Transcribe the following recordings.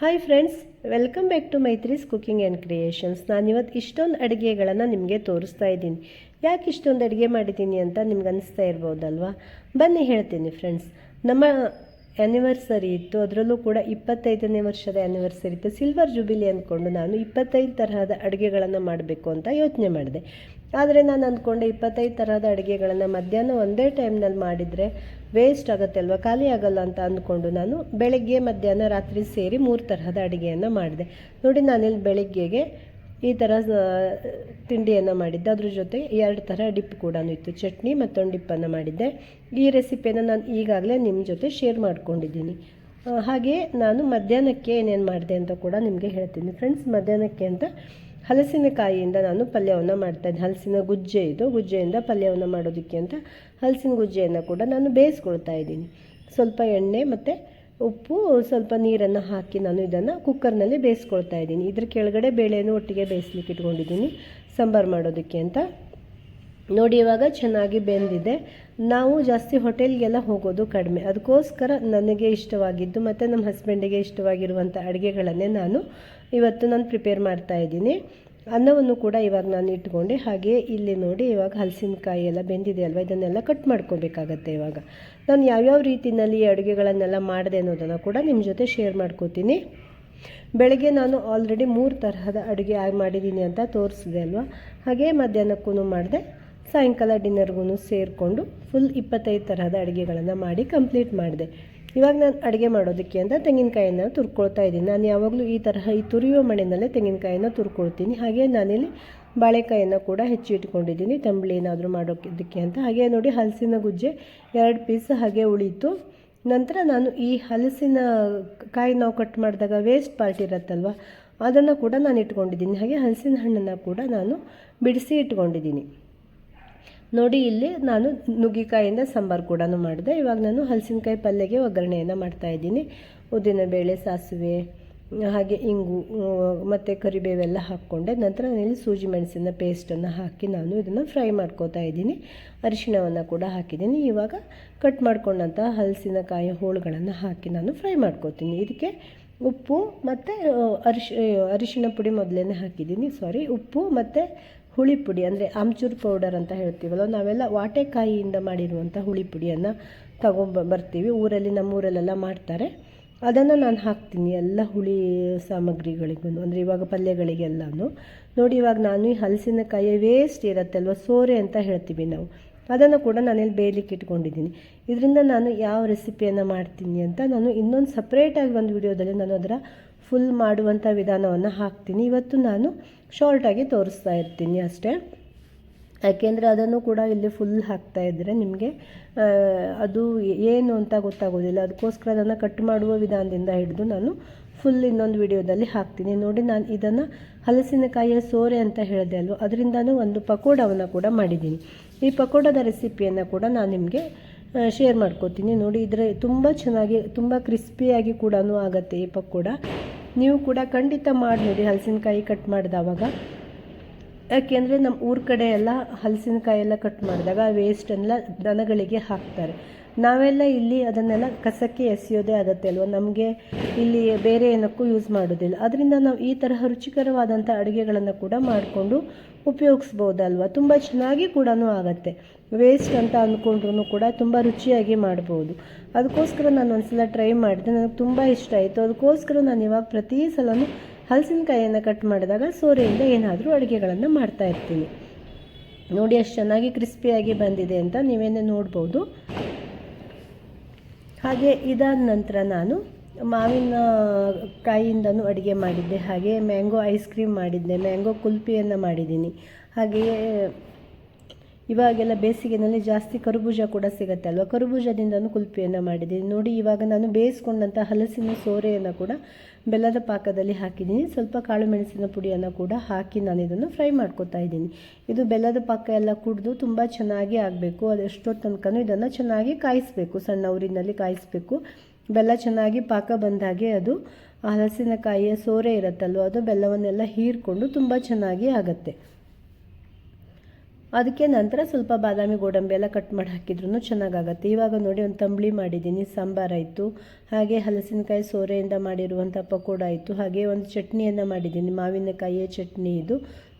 Hi friends welcome back to Maitri's cooking and creations ನಾನಿವತ್ತು ಇಷ್ಟೊಂದು ಅಡುಗೆಗಳನ್ನು ನಿಮಗೆ ತೋರಿಸ್ತಾ ಇದ್ದೀನಿ. ಯಾಕೆ ಇಷ್ಟೊಂದು ಅಡುಗೆ ಮಾಡಿದ್ದೀನಿ ಅಂತ ನಿಮ್ಗೆ ಅನಿಸ್ತಾ ಇರ್ಬೋದಲ್ವಾ? ಬನ್ನಿ ಹೇಳ್ತೀನಿ ಫ್ರೆಂಡ್ಸ್ ನಮ್ಮ ಆ್ಯನಿವರ್ಸರಿ ಇತ್ತು, ಅದರಲ್ಲೂ ಕೂಡ ಇಪ್ಪತ್ತೈದನೇ ವರ್ಷದ ಆ್ಯನಿವರ್ಸರಿ ಇತ್ತು. ಸಿಲ್ವರ್ ಜುಬಿಲಿ ಅಂದ್ಕೊಂಡು ನಾನು ಇಪ್ಪತ್ತೈದು ತರಹದ ಅಡುಗೆಗಳನ್ನು ಮಾಡಬೇಕು ಅಂತ ಯೋಚನೆ ಮಾಡಿದೆ. ಆದರೆ ನಾನು ಅಂದ್ಕೊಂಡೆ ಇಪ್ಪತ್ತೈದು ತರಹದ ಅಡುಗೆಗಳನ್ನು ಮಧ್ಯಾಹ್ನ ಒಂದೇ ಟೈಮ್ನಲ್ಲಿ ಮಾಡಿದರೆ ವೇಸ್ಟ್ ಆಗುತ್ತೆ ಅಲ್ವಾ ಖಾಲಿ ಆಗಲ್ಲ ಅಂತ ಅಂದ್ಕೊಂಡು ನಾನು ಬೆಳಗ್ಗೆ, ಮಧ್ಯಾಹ್ನ, ರಾತ್ರಿ ಸೇರಿ ಮೂರು ತರಹದ ಅಡುಗೆಯನ್ನು ಮಾಡಿದೆ. ನೋಡಿ, ನಾನಿಲ್ಲಿ ಬೆಳಗ್ಗೆಗೆ ಈ ಥರ ತಿಂಡಿಯನ್ನು ಮಾಡಿದ್ದೆ. ಅದ್ರ ಜೊತೆ ಎರಡು ಥರ ಡಿಪ್ ಕೂಡ ಇತ್ತು. ಚಟ್ನಿ ಮತ್ತೊಂದು ಡಿಪ್ಪನ್ನು ಮಾಡಿದ್ದೆ. ಈ ರೆಸಿಪಿಯನ್ನು ನಾನು ಈಗಾಗಲೇ ನಿಮ್ಮ ಜೊತೆ ಶೇರ್ ಮಾಡ್ಕೊಂಡಿದ್ದೀನಿ. ಹಾಗೆ ನಾನು ಮಧ್ಯಾಹ್ನಕ್ಕೆ ಏನೇನು ಮಾಡಿದೆ ಅಂತ ಕೂಡ ನಿಮಗೆ ಹೇಳ್ತೀನಿ. ಫ್ರೆಂಡ್ಸ್ ಮಧ್ಯಾಹ್ನಕ್ಕೆ ಅಂತ ಹಲಸಿನಕಾಯಿಯಿಂದ ನಾನು ಪಲ್ಯವನ್ನು ಮಾಡ್ತಾಯಿದ್ದೆ. ಹಲಸಿನ ಗುಜ್ಜೆ ಇದು. ಗುಜ್ಜೆಯಿಂದ ಪಲ್ಯವನ್ನು ಮಾಡೋದಕ್ಕೆ ಅಂತ ಹಲಸಿನ ಗುಜ್ಜೆಯನ್ನು ಕೂಡ ನಾನು ಬೇಯಿಸ್ಕೊಳ್ತಾ ಇದ್ದೀನಿ. ಸ್ವಲ್ಪ ಎಣ್ಣೆ ಮತ್ತು ಉಪ್ಪು, ಸ್ವಲ್ಪ ನೀರನ್ನು ಹಾಕಿ ನಾನು ಇದನ್ನು ಕುಕ್ಕರ್ನಲ್ಲಿ ಬೇಯಿಸ್ಕೊಳ್ತಾ ಇದ್ದೀನಿ. ಇದ್ರ ಕೆಳಗಡೆ ಬೇಳೆಯನ್ನು ಒಟ್ಟಿಗೆ ಬೇಯಿಸ್ಲಿಕ್ಕೆ ಇಟ್ಕೊಂಡಿದ್ದೀನಿ. ಸಾಂಬಾರು ಮಾಡೋದಕ್ಕೆ ಅಂತ. ನೋಡಿ, ಇವಾಗ ಚೆನ್ನಾಗಿ ಬೆಂದಿದೆ. ನಾವು ಜಾಸ್ತಿ ಹೋಟೆಲ್ಗೆಲ್ಲ ಹೋಗೋದು ಕಡಿಮೆ. ಅದಕ್ಕೋಸ್ಕರ ನನಗೆ ಇಷ್ಟವಾಗಿದ್ದು ಮತ್ತು ನಮ್ಮ ಹಸ್ಬೆಂಡಿಗೆ ಇಷ್ಟವಾಗಿರುವಂಥ ಅಡುಗೆಗಳನ್ನೇ ನಾನು ಇವತ್ತು ನಾನು ಪ್ರಿಪೇರ್ ಮಾಡ್ತಾ ಇದ್ದೀನಿ. ಅನ್ನವನ್ನು ಕೂಡ ಇವಾಗ ನಾನು ಇಟ್ಕೊಂಡೆ. ಹಾಗೆ ಇಲ್ಲಿ ನೋಡಿ, ಇವಾಗ ಹಲಸಿನಕಾಯಿ ಎಲ್ಲ ಬೆಂದಿದೆ ಅಲ್ವಾ? ಇದನ್ನೆಲ್ಲ ಕಟ್ ಮಾಡ್ಕೋಬೇಕಾಗತ್ತೆ ಇವಾಗ. ನಾನು ಯಾವ್ಯಾವ ರೀತಿಯಲ್ಲಿ ಈ ಅಡುಗೆಗಳನ್ನೆಲ್ಲ ಮಾಡಿದೆ ಅನ್ನೋದನ್ನು ಕೂಡ ನಿಮ್ಮ ಜೊತೆ ಶೇರ್ ಮಾಡ್ಕೋತೀನಿ. ಬೆಳಗ್ಗೆ ನಾನು ಆಲ್ರೆಡಿ ಮೂರು ತರಹದ ಅಡುಗೆ ಮಾಡಿದ್ದೀನಿ ಅಂತ ತೋರಿಸಿದೆ ಅಲ್ವಾ? ಹಾಗೆ ಮಧ್ಯಾಹ್ನಕ್ಕೂ ಮಾಡಿದೆ. ಸಾಯಂಕಾಲ ಡಿನ್ನರ್ಗೂ ಸೇರಿಕೊಂಡು ಫುಲ್ ಇಪ್ಪತ್ತೈದು ತರಹದ ಅಡುಗೆಗಳನ್ನು ಮಾಡಿ ಕಂಪ್ಲೀಟ್ ಮಾಡಿದೆ. ಇವಾಗ ನಾನು ಅಡುಗೆ ಮಾಡೋದಕ್ಕೆ ಅಂತ ತೆಂಗಿನಕಾಯಿನ ತುರ್ಕೊಳ್ತಾ ಇದ್ದೀನಿ. ನಾನು ಯಾವಾಗಲೂ ಈ ತರಹ ಈ ತುರಿಯುವ ಮಣ್ಣಿನಲ್ಲೇ ತೆಂಗಿನಕಾಯಿನ ತುರ್ಕೊಳ್ತೀನಿ. ಹಾಗೆ ನಾನಿಲ್ಲಿ ಬಾಳೆಕಾಯಿಯನ್ನು ಕೂಡ ಹೆಚ್ಚಿ ಇಟ್ಕೊಂಡಿದ್ದೀನಿ. ತಂಬಳಿ ಏನಾದರೂ ಮಾಡೋದಕ್ಕೆ ಅಂತ. ಹಾಗೆ ನೋಡಿ ಹಲಸಿನ ಗುಜ್ಜೆ ಎರಡು ಪೀಸ್ ಹಾಗೆ ಉಳಿತು. ನಂತರ ನಾನು ಈ ಹಲಸಿನ ಕಾಯಿ ನಾವು ಕಟ್ ಮಾಡಿದಾಗ ವೇಸ್ಟ್ ಪಾರ್ಟ್ ಇರುತ್ತಲ್ವ, ಅದನ್ನು ಕೂಡ ನಾನು ಇಟ್ಕೊಂಡಿದ್ದೀನಿ. ಹಾಗೆ ಹಲಸಿನ ಹಣ್ಣನ್ನು ಕೂಡ ನಾನು ಬಿಡಿಸಿ ಇಟ್ಕೊಂಡಿದ್ದೀನಿ. ನೋಡಿ, ಇಲ್ಲಿ ನಾನು ನುಗ್ಗಿಕಾಯಿಂದ ಸಾಂಬಾರು ಕೂಡ ಮಾಡಿದೆ. ಇವಾಗ ನಾನು ಹಲಸಿನಕಾಯಿ ಪಲ್ಯಗೆ ಒಗ್ಗರಣೆಯನ್ನು ಮಾಡ್ತಾಯಿದ್ದೀನಿ ಉದ್ದಿನಬೇಳೆ ಸಾಸಿವೆ, ಹಾಗೆ ಇಂಗು ಮತ್ತು ಕರಿಬೇವೆಲ್ಲ ಹಾಕ್ಕೊಂಡೆ. ನಂತರ ಇಲ್ಲಿ ಸೂಜಿ ಮೆಣಸಿನ ಪೇಸ್ಟನ್ನು ಹಾಕಿ ನಾನು ಇದನ್ನು ಫ್ರೈ ಮಾಡ್ಕೋತಾ ಇದ್ದೀನಿ. ಅರಿಶಿಣವನ್ನು ಕೂಡ ಹಾಕಿದ್ದೀನಿ. ಇವಾಗ ಕಟ್ ಮಾಡ್ಕೊಂಡಂಥ ಹಲಸಿನಕಾಯಿ ಹೋಳುಗಳನ್ನು ಹಾಕಿ ನಾನು ಫ್ರೈ ಮಾಡ್ಕೋತೀನಿ. ಇದಕ್ಕೆ ಉಪ್ಪು ಮತ್ತು ಅರಿಶಿ ಅರಿಶಿಣ ಪುಡಿ ಮೊದಲೇ ಹಾಕಿದ್ದೀನಿ ಸಾರಿ ಉಪ್ಪು ಮತ್ತು ಹುಳಿ ಪುಡಿ, ಅಂದರೆ ಅಮ್ಚೂರ್ ಪೌಡರ್ ಅಂತ ಹೇಳ್ತೀವಲ್ಲ, ನಾವೆಲ್ಲ ವಾಟೆಕಾಯಿಯಿಂದ ಮಾಡಿರುವಂಥ ಹುಳಿ ಪುಡಿಯನ್ನು ತಗೊಂಬ, ಬರ್ತೀವಿ. ಊರಲ್ಲಿ ನಮ್ಮೂರಲ್ಲೆಲ್ಲ ಮಾಡ್ತಾರೆ. ಅದನ್ನು ನಾನು ಹಾಕ್ತೀನಿ ಎಲ್ಲ ಹುಳಿ ಸಾಮಗ್ರಿಗಳಿಗೂ, ಅಂದರೆ ಇವಾಗ ಪಲ್ಯಗಳಿಗೆಲ್ಲನೂ. ನೋಡಿ, ಇವಾಗ ನಾನು ಈ ಹಲಸಿನಕಾಯಿ ವೇಸ್ಟ್ ಇರುತ್ತಲ್ವ, ಸೋರೆ ಅಂತ ಹೇಳ್ತೀವಿ ನಾವು. ಅದನ್ನು ಕೂಡ ನಾನಿಲ್ಲಿ ಬೇಯಲಿಕ್ಕೆ ಇಟ್ಕೊಂಡಿದ್ದೀನಿ. ಇದರಿಂದ ನಾನು ಯಾವ ರೆಸಿಪಿಯನ್ನು ಮಾಡ್ತೀನಿ ಅಂತ ನಾನು ಇನ್ನೊಂದು ಸಪ್ರೇಟಾಗಿ ಒಂದು ವಿಡಿಯೋದಲ್ಲಿ ನಾನು ಅದರ ಫುಲ್ ಮಾಡುವಂಥ ವಿಧಾನವನ್ನು ಹಾಕ್ತೀನಿ. ಇವತ್ತು ನಾನು ಶಾರ್ಟಾಗಿ ತೋರಿಸ್ತಾ ಇರ್ತೀನಿ ಅಷ್ಟೇ. ಯಾಕೆಂದರೆ ಅದನ್ನು ಕೂಡ ಇಲ್ಲಿ ಫುಲ್ ಹಾಕ್ತಾ ಇದ್ದರೆ ನಿಮಗೆ ಅದು ಏನು ಅಂತ ಗೊತ್ತಾಗೋದಿಲ್ಲ. ಅದಕ್ಕೋಸ್ಕರ ಅದನ್ನು ಕಟ್ ಮಾಡುವ ವಿಧಾನದಿಂದ ಹಿಡಿದು ನಾನು ಫುಲ್ ಇನ್ನೊಂದು ವಿಡಿಯೋದಲ್ಲಿ ಹಾಕ್ತೀನಿ. ನೋಡಿ, ನಾನು ಇದನ್ನು ಹಲಸಿನಕಾಯಿಯ ಸೋರೆ ಅಂತ ಹೇಳಿದೆ ಅಲ್ವ? ಅದರಿಂದನೂ ಒಂದು ಪಕೋಡವನ್ನು ಕೂಡ ಮಾಡಿದ್ದೀನಿ. ಈ ಪಕೋಡದ ರೆಸಿಪಿಯನ್ನು ಕೂಡ ನಾನು ನಿಮಗೆ ಶೇರ್ ಮಾಡ್ಕೋತೀನಿ. ನೋಡಿ, ಇದರ ತುಂಬ ಚೆನ್ನಾಗಿ, ತುಂಬ ಕ್ರಿಸ್ಪಿಯಾಗಿ ಕೂಡ ಆಗುತ್ತೆ ಈ ಪಕೋಡ. ನೀವು ಕೂಡ ಖಂಡಿತ ಮಾಡಿ ನೋಡಿ ಹಲಸಿನಕಾಯಿ ಕಟ್ ಮಾಡಿದವಾಗ. ಯಾಕೆಂದರೆ ನಮ್ಮ ಊರ ಕಡೆ ಎಲ್ಲ ಹಲಸಿನಕಾಯಿ ಎಲ್ಲ ಕಟ್ ಮಾಡಿದಾಗ ಆ ವೇಸ್ಟನ್ನೆಲ್ಲ ದನಗಳಿಗೆ ಹಾಕ್ತಾರೆ. ನಾವೆಲ್ಲ ಇಲ್ಲಿ ಅದನ್ನೆಲ್ಲ ಕಸಕ್ಕೆ ಎಸೆಯೋದೇ ಆಗುತ್ತೆ ಅಲ್ವ? ನಮಗೆ ಇಲ್ಲಿ ಬೇರೆ ಏನಕ್ಕೂ ಯೂಸ್ ಮಾಡೋದಿಲ್ಲ. ಅದರಿಂದ ನಾವು ಈ ತರಹ ರುಚಿಕರವಾದಂಥ ಅಡುಗೆಗಳನ್ನು ಕೂಡ ಮಾಡಿಕೊಂಡು ಉಪಯೋಗಿಸ್ಬೋದಲ್ವ? ತುಂಬ ಚೆನ್ನಾಗಿ ಕೂಡ ಆಗುತ್ತೆ. ವೇಸ್ಟ್ ಅಂತ ಅಂದ್ಕೊಂಡ್ರೂ ಕೂಡ ತುಂಬ ರುಚಿಯಾಗಿ ಮಾಡ್ಬೋದು. ಅದಕ್ಕೋಸ್ಕರ ನಾನು ಒಂದ್ಸಲ ಟ್ರೈ ಮಾಡಿದೆ. ನನಗೆ ತುಂಬ ಇಷ್ಟ ಆಯಿತು. ಅದಕ್ಕೋಸ್ಕರ ನಾನು ಇವಾಗ ಪ್ರತಿ ಸಲನೂ ಹಲಸಿನಕಾಯಿಯನ್ನು ಕಟ್ ಮಾಡಿದಾಗ ಸೋರೆಯಿಂದ ಏನಾದರೂ ಅಡುಗೆಗಳನ್ನು ಮಾಡ್ತಾ ಇರ್ತೀನಿ. ನೋಡಿ ಎಷ್ಟು ಚೆನ್ನಾಗಿ ಕ್ರಿಸ್ಪಿಯಾಗಿ ಬಂದಿದೆ ಅಂತ ನೀವೇನೇ ನೋಡ್ಬೋದು. ಹಾಗೆ ಇದಾದ ನಂತರ ನಾನು ಮಾವಿನ ಕಾಯಿಯಿಂದನೂ ಅಡುಗೆ ಮಾಡಿದ್ದೆ. ಹಾಗೆ ಮ್ಯಾಂಗೋ ಐಸ್ ಕ್ರೀಮ್ ಮಾಡಿದ್ದೆ. ಮ್ಯಾಂಗೋ ಕುಲ್ಫಿಯನ್ನು ಮಾಡಿದ್ದೀನಿ. ಹಾಗೆಯೇ ಇವಾಗೆಲ್ಲ ಬೇಸಿಗೆನಲ್ಲಿ ಜಾಸ್ತಿ ಕರ್ಬೂಜ ಕೂಡ ಸಿಗುತ್ತೆ ಅಲ್ವಾ? ಕರ್ಬೂಜದಿಂದನೂ ಕುಲ್ಪಿಯನ್ನು ಮಾಡಿದ್ದೀನಿ. ನೋಡಿ, ಇವಾಗ ನಾನು ಬೇಯಿಸ್ಕೊಂಡಂಥ ಹಲಸಿನ ಸೋರೆಯನ್ನು ಕೂಡ ಬೆಲ್ಲದ ಪಾಕದಲ್ಲಿ ಹಾಕಿದ್ದೀನಿ. ಸ್ವಲ್ಪ ಕಾಳು ಮೆಣಸಿನ ಪುಡಿಯನ್ನು ಕೂಡ ಹಾಕಿ ನಾನು ಇದನ್ನು ಫ್ರೈ ಮಾಡ್ಕೊತಾ ಇದ್ದೀನಿ. ಇದು ಬೆಲ್ಲದ ಪಾಕ ಎಲ್ಲ ಕುಡಿದು ತುಂಬ ಚೆನ್ನಾಗಿ ಆಗಬೇಕು. ಅದು ತನಕನೂ ಇದನ್ನು ಚೆನ್ನಾಗಿ ಕಾಯಿಸಬೇಕು. ಸಣ್ಣ ಊರಿನಲ್ಲಿ ಕಾಯಿಸಬೇಕು. ಬೆಲ್ಲ ಚೆನ್ನಾಗಿ ಪಾಕ ಬಂದಾಗೆ ಅದು ಹಲಸಿನಕಾಯಿಯ ಸೋರೆ ಇರುತ್ತಲ್ವ? ಅದು ಬೆಲ್ಲವನ್ನೆಲ್ಲ ಹೀರ್ಕೊಂಡು ತುಂಬ ಚೆನ್ನಾಗಿ ಆಗುತ್ತೆ. ಅದಕ್ಕೆ ನಂತರ ಸ್ವಲ್ಪ ಬಾದಾಮಿ ಗೋಡಂಬಿ ಎಲ್ಲ ಕಟ್ ಮಾಡಿ ಹಾಕಿದ್ರೂ ಚೆನ್ನಾಗಾಗತ್ತೆ. ಇವಾಗ ನೋಡಿ ಒಂದು ತಂಬಳಿ ಮಾಡಿದ್ದೀನಿ ಸಾಂಬಾರಾಯಿತು ಹಾಗೆ ಹಲಸಿನಕಾಯಿ ಸೋರೆಯಿಂದ ಮಾಡಿರುವಂಥ ಪಕೋಡ ಆಯಿತು. ಹಾಗೆ ಒಂದು ಚಟ್ನಿಯನ್ನು ಮಾಡಿದ್ದೀನಿ ಮಾವಿನಕಾಯಿಯ ಚಟ್ನಿ ಇದು,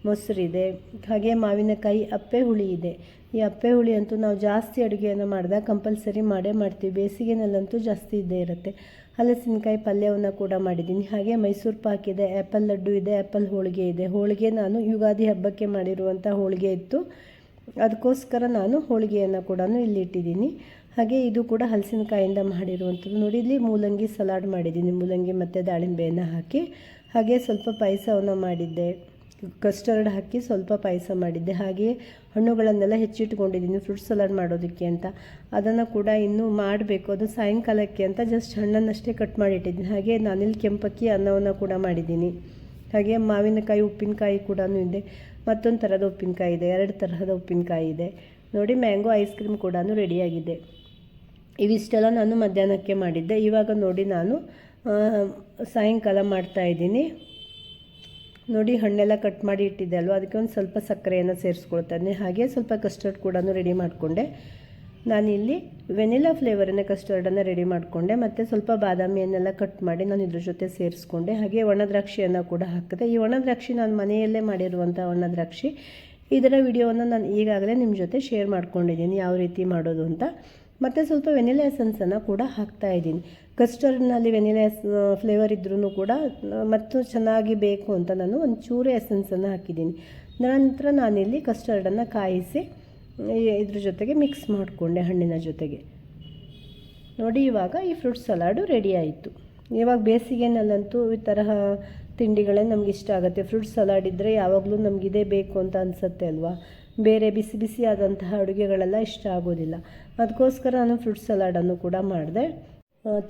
ಮೊಸರಿದೆ. ಹಾಗೆ ಮಾವಿನಕಾಯಿ ಅಪ್ಪೆ ಹುಳಿ ಇದೆ. ಈ ಅಪ್ಪೆ ಹುಳಿ ಅಂತೂ ನಾವು ಜಾಸ್ತಿ ಅಡುಗೆಯನ್ನು ಮಾಡಿದಾಗ ಕಂಪಲ್ಸರಿ ಮಾಡೇ ಮಾಡ್ತೀವಿ. ಬೇಸಿಗೆನಲ್ಲಂತೂ ಜಾಸ್ತಿ ಇದ್ದೇ ಇರುತ್ತೆ. ಹಲಸಿನಕಾಯಿ ಪಲ್ಯವನ್ನು ಕೂಡ ಮಾಡಿದ್ದೀನಿ. ಹಾಗೆ ಮೈಸೂರು ಪಾಕ್ ಇದೆ ಆ್ಯಪಲ್ ಲಡ್ಡು ಇದೆ ಆ್ಯಪಲ್ ಹೋಳಿಗೆ ಇದೆ. ಹೋಳಿಗೆ ನಾನು ಯುಗಾದಿ ಹಬ್ಬಕ್ಕೆ ಮಾಡಿರುವಂಥ ಹೋಳಿಗೆ ಇತ್ತು. ಅದಕ್ಕೋಸ್ಕರ ನಾನು ಹೋಳಿಗೆಯನ್ನು ಕೂಡ ಇಲ್ಲಿ ಇಟ್ಟಿದ್ದೀನಿ. ಹಾಗೆ ಇದು ಕೂಡ ಹಲಸಿನಕಾಯಿಂದ ಮಾಡಿರುವಂಥದ್ದು. ನೋಡಿ, ಇಲ್ಲಿ ಮೂಲಂಗಿ ಸಲಾಡ್ ಮಾಡಿದ್ದೀನಿ. ಮೂಲಂಗಿ ಮತ್ತು ದಾಳಿಂಬೆಯನ್ನು ಹಾಕಿ. ಹಾಗೆ ಸ್ವಲ್ಪ ಪಾಯಸವನ್ನು ಮಾಡಿದ್ದೆ. ಕಸ್ಟರ್ಡ್ ಹಾಕಿ ಸ್ವಲ್ಪ ಪಾಯಸ ಮಾಡಿದ್ದೆ. ಹಾಗೆ ಹಣ್ಣುಗಳನ್ನೆಲ್ಲ ಹೆಚ್ಚಿಟ್ಕೊಂಡಿದ್ದೀನಿ ಫ್ರೂಟ್ ಸಲಾಡ್ ಮಾಡೋದಕ್ಕೆ ಅಂತ. ಅದನ್ನು ಕೂಡ ಇನ್ನೂ ಮಾಡಬೇಕು. ಅದು ಸಾಯಂಕಾಲಕ್ಕೆ ಅಂತ ಜಸ್ಟ್ ಹಣ್ಣನ್ನಷ್ಟೇ ಕಟ್ ಮಾಡಿಟ್ಟಿದ್ದೀನಿ. ಹಾಗೆ ನಾನಿಲ್ಲಿ ಕೆಂಪಕ್ಕಿ ಅನ್ನವನ್ನು ಕೂಡ ಮಾಡಿದ್ದೀನಿ. ಹಾಗೆ ಮಾವಿನಕಾಯಿ, ಉಪ್ಪಿನಕಾಯಿ ಕೂಡ ಇದೆ. ಮತ್ತೊಂದು ಥರದ ಉಪ್ಪಿನಕಾಯಿ ಇದೆ. ಎರಡು ತರಹದ ಉಪ್ಪಿನಕಾಯಿ ಇದೆ. ನೋಡಿ, ಮ್ಯಾಂಗೋ ಐಸ್ ಕ್ರೀಮ್ ಕೂಡ ರೆಡಿಯಾಗಿದೆ. ಇವಿಷ್ಟೆಲ್ಲ ನಾನು ಮಧ್ಯಾಹ್ನಕ್ಕೆ ಮಾಡಿದ್ದೆ. ಇವಾಗ ನೋಡಿ ನಾನು ಸಾಯಂಕಾಲ ಮಾಡ್ತಾಯಿದ್ದೀನಿ ನೋಡಿ ಹಣ್ಣೆಲ್ಲ ಕಟ್ ಮಾಡಿ ಇಟ್ಟಿದ್ದೆ ಅಲ್ವ? ಅದಕ್ಕೆ ಒಂದು ಸ್ವಲ್ಪ ಸಕ್ಕರೆಯನ್ನು ಸೇರಿಸ್ಕೊಳ್ತಾನೆ ಹಾಗೆ ಸ್ವಲ್ಪ ಕಸ್ಟರ್ಡ್ ಕೂಡ ರೆಡಿ ಮಾಡಿಕೊಂಡೆ. ನಾನಿಲ್ಲಿ ವೆನಿಲಾ ಫ್ಲೇವರನ್ನ ಕಸ್ಟರ್ಡನ್ನು ರೆಡಿ ಮಾಡಿಕೊಂಡೆ. ಮತ್ತು ಸ್ವಲ್ಪ ಬಾದಾಮಿಯನ್ನೆಲ್ಲ ಕಟ್ ಮಾಡಿ ನಾನು ಇದ್ರ ಜೊತೆ ಸೇರಿಸ್ಕೊಂಡೆ. ಹಾಗೆ ಒಣ ದ್ರಾಕ್ಷಿಯನ್ನು ಕೂಡ ಹಾಕಿದೆ. ಈ ಒಣ ದ್ರಾಕ್ಷಿ ನಾನು ಮನೆಯಲ್ಲೇ ಮಾಡಿರುವಂಥ ಒಣ ದ್ರಾಕ್ಷಿ ಇದರ ವಿಡಿಯೋವನ್ನು ನಾನು ಈಗಾಗಲೇ ನಿಮ್ಮ ಜೊತೆ ಶೇರ್ ಮಾಡ್ಕೊಂಡಿದ್ದೀನಿ. ಯಾವ ರೀತಿ ಮಾಡೋದು ಅಂತ. ಮತ್ತು ಸ್ವಲ್ಪ ವೆನಿಲಾ ಎಸೆನ್ಸನ್ನು ಕೂಡ ಹಾಕ್ತಾ ಇದ್ದೀನಿ. ಕಸ್ಟರ್ಡ್ನಲ್ಲಿ ವೆನಿಲಾ ಎಸ್ ಫ್ಲೇವರ್ ಇದ್ರೂ ಕೂಡ ಮತ್ತು ಚೆನ್ನಾಗಿ ಬೇಕು ಅಂತ ನಾನು ಒಂದು ಚೂರು ಎಸೆನ್ಸನ್ನು ಹಾಕಿದ್ದೀನಿ. ನಂತರ ನಾನಿಲ್ಲಿ ಕಸ್ಟರ್ಡನ್ನು ಕಾಯಿಸಿ ಇದ್ರ ಜೊತೆಗೆ ಮಿಕ್ಸ್ ಮಾಡಿಕೊಂಡೆ ಹಣ್ಣಿನ ಜೊತೆಗೆ. ನೋಡಿ, ಇವಾಗ ಈ ಫ್ರೂಟ್ ಸಲಾಡು ರೆಡಿ ಆಯಿತು. ಇವಾಗ ಬೇಸಿಗೆನಲ್ಲಂತೂ ಈ ತರಹ ತಿಂಡಿಗಳೇ ನಮ್ಗೆ ಇಷ್ಟ ಆಗುತ್ತೆ. ಫ್ರೂಟ್ ಸಲಾಡ್ ಇದ್ದರೆ ಯಾವಾಗಲೂ ನಮ್ಗೆ ಇದೇ ಬೇಕು ಅಂತ ಅನಿಸುತ್ತೆ ಅಲ್ವಾ? ಬೇರೆ ಬಿಸಿ ಬಿಸಿ ಆದಂತಹ ಅಡುಗೆಗಳೆಲ್ಲ ಇಷ್ಟ ಆಗೋದಿಲ್ಲ. ಅದಕ್ಕೋಸ್ಕರ ನಾನು ಫ್ರೂಟ್ ಸಲಾಡನ್ನು ಕೂಡ ಮಾಡಿದೆ.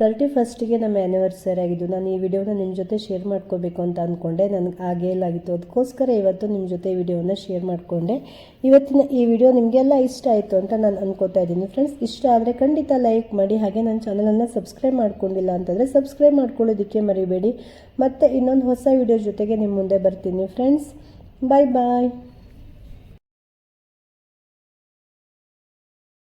ತರ್ಟಿ ಫಸ್ಟಿಗೆ ನಮ್ಮ ಆ್ಯನಿವರ್ಸರಿ ಆಗಿದ್ದು, ನಾನು ಈ ವಿಡಿಯೋನ ನಿಮ್ಮ ಜೊತೆ ಶೇರ್ ಮಾಡ್ಕೋಬೇಕು ಅಂತ ಅಂದ್ಕೊಂಡೆ ನನಗೆ ಆಗೇ ಇಲ್ಲಾಗಿತ್ತು ಅದಕ್ಕೋಸ್ಕರ ಇವತ್ತು ನಿಮ್ಮ ಜೊತೆ ವಿಡಿಯೋನ ಶೇರ್ ಮಾಡಿಕೊಂಡೆ. ಇವತ್ತಿನ ಈ ವಿಡಿಯೋ ನಿಮಗೆಲ್ಲ ಇಷ್ಟ ಆಯಿತು ಅಂತ ನಾನು ಅನ್ಕೋತಾ ಇದ್ದೀನಿ. ಫ್ರೆಂಡ್ಸ್ ಇಷ್ಟ ಆದರೆ ಖಂಡಿತ ಲೈಕ್ ಮಾಡಿ. ಹಾಗೆ ನನ್ನ ಚಾನಲನ್ನು ಸಬ್ಸ್ಕ್ರೈಬ್ ಮಾಡ್ಕೊಂಡಿಲ್ಲ ಅಂತಂದರೆ ಸಬ್ಸ್ಕ್ರೈಬ್ ಮಾಡ್ಕೊಳ್ಳೋದಕ್ಕೆ ಮರಿಬೇಡಿ. ಮತ್ತು ಇನ್ನೊಂದು ಹೊಸ ವಿಡಿಯೋ ಜೊತೆಗೆ ನಿಮ್ಮ ಮುಂದೆ ಬರ್ತೀನಿ. ಫ್ರೆಂಡ್ಸ್ ಬಾಯ್ ಬಾಯ್